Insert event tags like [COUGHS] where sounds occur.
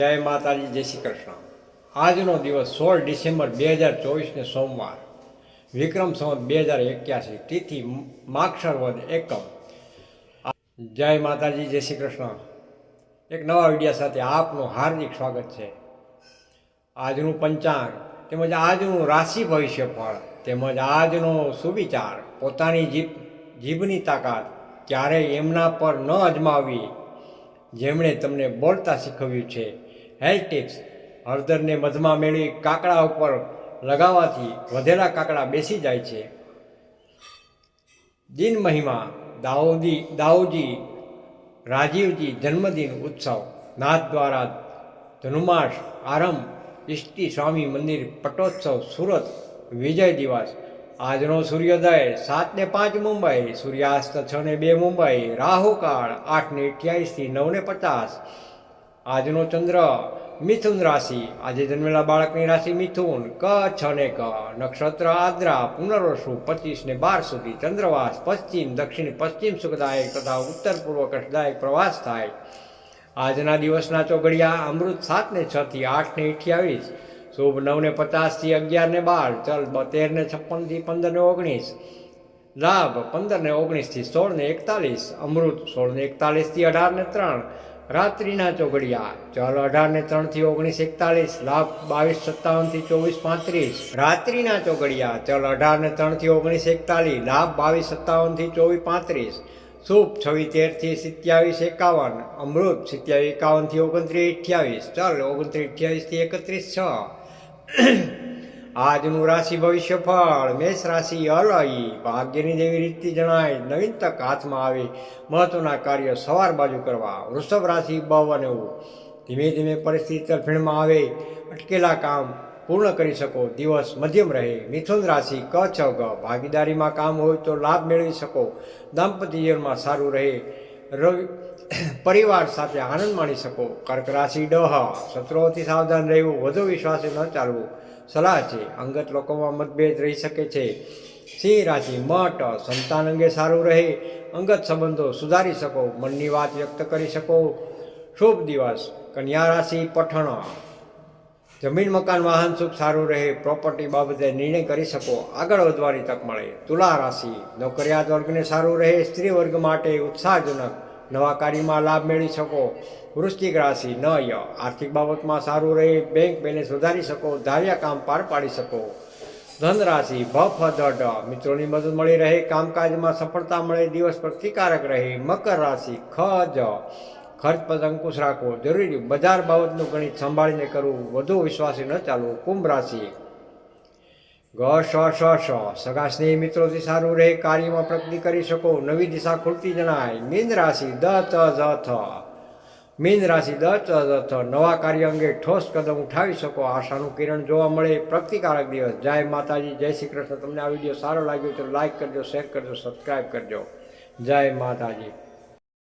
જય માતાજી, જય શ્રી કૃષ્ણ. આજનો દિવસ સોળ ડિસેમ્બર બે હજાર ચોવીસને સોમવાર. વિક્રમ સંવત બે હજાર એક્યાસી, તિથિ માક્ષર વદ એકમ. જય માતાજી, જય શ્રી કૃષ્ણ. એક નવા વીડિયો સાથે આપનું હાર્દિક સ્વાગત છે. આજનું પંચાંગ તેમજ આજનું રાશિ ભવિષ્ય ફળ તેમજ આજનો સુવિચાર, પોતાની જીભ, જીભની તાકાત ક્યારેય એમના પર ન અજમાવવી જેમણે તમને બોલતા શીખવ્યું છે. હેલ્થ ટિપ્સ હળદરને મધમાં મેળવી કાકડા ઉપર લગાવવાથી વધેલા કાકડા બેસી જાય છે. દિન મહિમા દાઉદી દાઉજી રાજીવજી જન્મદિન ઉત્સવ, નાથ દ્વારા ધનુમાસ આરંભ ઇષ્ટી સ્વામી મંદિર, પટોત્સવ, સુરત, વિજય દિવસ, આજનો સૂર્યોદય સાત ને પાંચ મુંબઈ, સૂર્યાસ્ત છ ને બે મુંબઈ, રાહુકાળ આઠ ને અઠ્યાવીસથી નવ ને પચાસ આજનો ચંદ્ર મિથુન રાશિ. આજે જન્મેલા બાળકની રાશિ મિથુન. ક, છ ક. નક્ષત્ર આદ્રા, પુનર્વસુ, પચીસ ને બાર સુધી ચંદ્રવાસ, પશ્ચિમ, દક્ષિણ, પશ્ચિમ સુખદાયક તથા ઉત્તર પૂર્વ કષ્ટદાયક પ્રવાસ થાય. આજના દિવસના ચોઘડિયા અમૃત સાત ને છ થી આઠ ને અઠ્યાવીસ. શુભ નવ ને પચાસથી અગિયાર ને બાર. ચલ તેર ને છપ્પનથી પંદર ને ઓગણીસ. લાભ, પંદર ને ઓગણીસથી સોળ ને એકતાલીસ. અમૃત સોળ ને એકતાલીસથી અઢાર ને ત્રણ. રાત્રિના ચોગડિયા, ચલ અઢાર ને ત્રણથી ઓગણીસ એકતાલીસ, લાભ બાવીસ સત્તાવનથી ચોવીસ, પાંત્રીસ. રાત્રિના ચોગડિયા, ચલ અઢાર ને ત્રણથી ઓગણીસ, એકતાલીસ, લાભ બાવીસ સત્તાવનથી ચોવીસ, પાંત્રીસ. શુભ છવ્વીસ તેરથી સિત્યાવીસ, એકાવન. અમૃત સિત્યાવીસ એકાવનથી ઓગણત્રીસ, અઠ્યાવીસ. ચલ ઓગણત્રીસ અઠ્યાવીસથી એકત્રીસ, છ. આજનું રાશિ ભવિષ્ય ફળ, મેષ રાશિ અલઈ ભાગ્યની જેવી રીતથી જણાય, નવીન તક હાથમાં આવે, મહત્વના કાર્ય સવાર બાજુ કરવા, વૃષભ રાશિ બવ અને ધીમે ધીમે પરિસ્થિતિ તરફેણમાં આવે, અટકેલા કામ પૂર્ણ કરી શકો, દિવસ મધ્યમ રહે, મિથુન રાશિ ક છ ગ, ભાગીદારીમાં કામ હોય તો લાભ મેળવી શકો, દાંપત્ય જીવનમાં સારું રહે, રવિ [COUGHS] પરિવાર સાથે આનંદ માણી શકો, કર્ક રાશિ ડહ, શત્રુઓથી સાવધાન રહેવું, વધુ વિશ્વાસે ન ચાલવું સલાહ છે. અંગત લોકોમાં મતભેદ રહી શકે છે. સિંહ રાશિ મઠ સંતાન અંગે સારું રહે. અંગત સંબંધો સુધારી શકો. મનની વાત વ્યક્ત કરી શકો. શુભ દિવસ. કન્યા રાશિ પઠણ. જમીન, મકાન, વાહન સુખ સારું રહે. પ્રોપર્ટી બાબતે નિર્ણય કરી શકો. આગળ વધવાની તક મળે. તુલા રાશિ. નોકરિયાત વર્ગને સારું રહે. સ્ત્રી વર્ગ માટે ઉત્સાહજનક. નવા કાર્યમાં લાભ મેળવી શકો. વૃશ્ચિક રાશિ ન ય. આર્થિક બાબતમાં સારું રહે બેંક બેલેન્સ વધારી શકો, ધાર્યા કામ પાર પાડી શકો. ધન રાશિ, ભ ડ. મિત્રોની મદદ મળી રહે, કામકાજમાં સફળતા મળે, દિવસ પ્રતિકારક રહે. મકર રાશિ, ખ, જ. ખર્ચ પર અંકુશ રાખવો જરૂરી. બજાર બાબતનું ગણિત સંભાળીને કરવું. વધુ વિશ્વાસી ન ચાલવું. કુંભ રાશિ ગ, શ શ શ. સગા સ્નેહી મિત્રોથી સારું રહે, કાર્યમાં પ્રગતિ કરી શકો. નવી દિશા ખુલતી જણાય. મીન રાશિ દ ચ જ થ. મીન રાશિ દ ચ જ થ. નવા કાર્ય અંગે ઠોસ કદમ ઉઠાવી શકો. આશાનું કિરણ જોવા મળે. પ્રગતિકારક દિવસ. જય માતાજી, જય શ્રી કૃષ્ણ. તમને આ વીડિયો સારો લાગ્યો તો લાઈક કરજો, શેર કરજો સબસ્ક્રાઈબ કરજો. જય માતાજી.